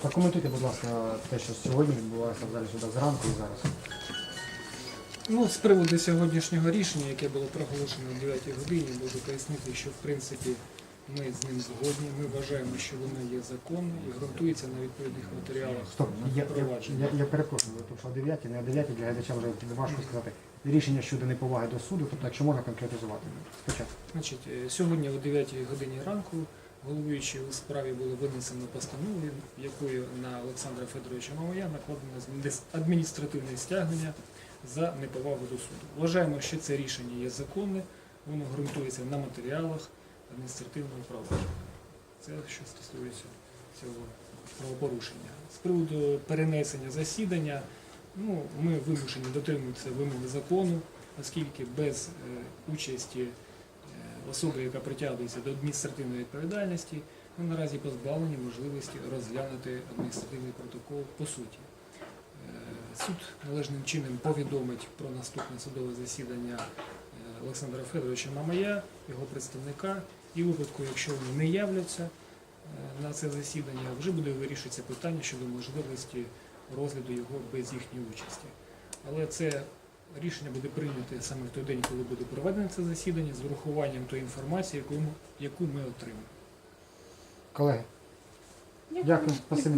Прокоментуйте, будь ласка, те, що сьогодні відбувається в залі суда зранку і зараз. Ну, з приводу сьогоднішнього рішення, яке було проголошено о 9 годині, можу пояснити, що в принципі ми з ним згодні. Ми вважаємо, що воно є законне і ґрунтується на відповідних матеріалах Стоп, я, я, провадження. я, я перепрошую, ви тут що о 9, не о 9, для глядача вже важко сказати. Рішення щодо неповаги до суду, тобто якщо можна конкретизувати. Спочатку. Значить, е, сьогодні о 9 годині ранку головуючий у справі було винесено постанову, якою на Олександра Федоровича Мамая накладено адміністр- адміністративне стягнення за неповагу до суду. Вважаємо, що це рішення є законне, воно ґрунтується на матеріалах адміністративного провадження. Це що стосується цього правопорушення. З приводу перенесення засідання, ну, ми вимушені дотримуватися вимоги закону, оскільки без е, участі е, особи, яка притягується до адміністративної відповідальності, ми наразі позбавлені можливості розглянути адміністративний протокол по суті. Е, Суд належним чином повідомить про наступне судове засідання Олександра Федоровича Мамая, його представника, і у випадку, якщо вони не являться е, на це засідання, вже буде вирішуватися питання щодо можливості розгляду його без їхньої участі. Але це рішення буде прийнято саме в той день, коли буде проведено це засідання, з урахуванням тої інформації, яку ми, яку ми отримаємо. Колеги, дякую, спасибі.